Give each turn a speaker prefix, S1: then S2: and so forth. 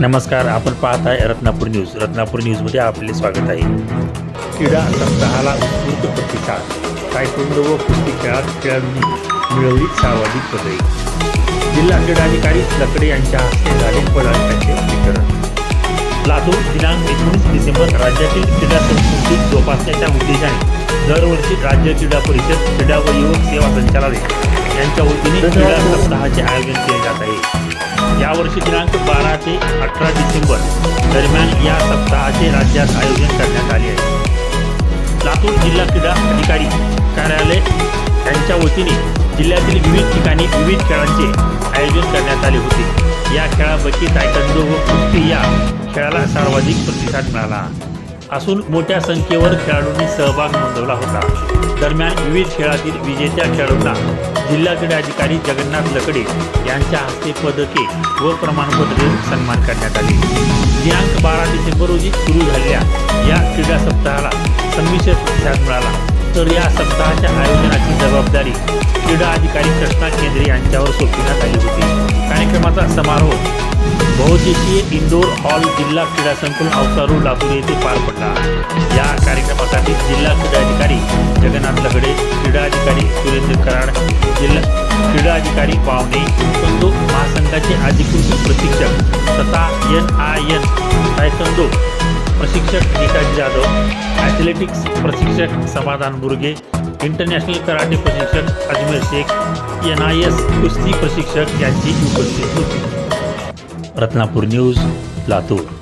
S1: नमस्कार आपण पाहत आहे रत्नापूर न्यूज. रत्नापूर न्यूजमध्ये आपले स्वागत आहे. क्रीडा सप्ताहाला उत्स्फूर्त प्रतिसाद. तायकोंडो व कुस्ती खेळात खेळाडूंनी मिळवली सर्वाधिक पदे जिल्हा क्रीडाधिकारी लकडे यांच्या हस्ते झाले पदाधिकाऱ्यांचे वितरण. लातूर दिनांक एकोणीस डिसेंबर राज्यातील क्रीडा संस्कृती जोपासण्याच्या उद्देशाने दरवर्षी राज्य क्रीडा परिषद क्रीडा व युवक सेवा संचालनालय यांच्या वतीने क्रीडा सप्ताहाचे आयोजन केले जात आहे. यावर्षी दिनांक बारा ते अठरा डिसेंबर दरम्यान या सप्ताहाचे राज्यात आयोजन करण्यात आले आहे. लातूर जिल्हा क्रीडा अधिकारी कार्यालय यांच्या वतीने जिल्ह्यातील विविध ठिकाणी विविध खेळांचे आयोजन करण्यात आले होते. या खेळापैकी तायकंदो व कुस्ती या खेळाला सर्वाधिक प्रतिसाद मिळाला. असून मोठ्या संख्येवर खेळाडूंनी सहभाग नोंदवला होता. दरम्यान विविध खेळातील विजेत्या खेळाडूंना जिल्हा क्रीडाधिकारी जगन्नाथ लकडे यांच्या हस्ते पदके व प्रमाणपत्रे सन्मान करण्यात आले. दिनांक बारा डिसेंबर रोजी सुरू झालेल्या या क्रीडा सप्ताहाला संमिश्र प्रतिसाद मिळाला. तर या सप्ताहाच्या आयोजनाची जबाबदारी क्रीडा अधिकारी कृष्णा केंद्रे यांच्यावर सोपविण्यात आली होती. कार्यक्रमाचा समारोह बहुदेशीय इंदोर हॉल जिल्हा क्रीडा संकुल अवसारू लातूर येथे पार पडला. अधिकारी पावणे तायकोंदो महासंघाचे अधिकृत प्रशिक्षक तथा एन आय एन तायकोंदो प्रशिक्षक नेताजी जाधव ॲथलेटिक्स प्रशिक्षक समाधान बुर्गे इंटरनॅशनल कराटे प्रशिक्षक Ajmer Shaikh N I S कुस्ती प्रशिक्षक यांची उपस्थित होती. रत्नापूर न्यूज लातूर.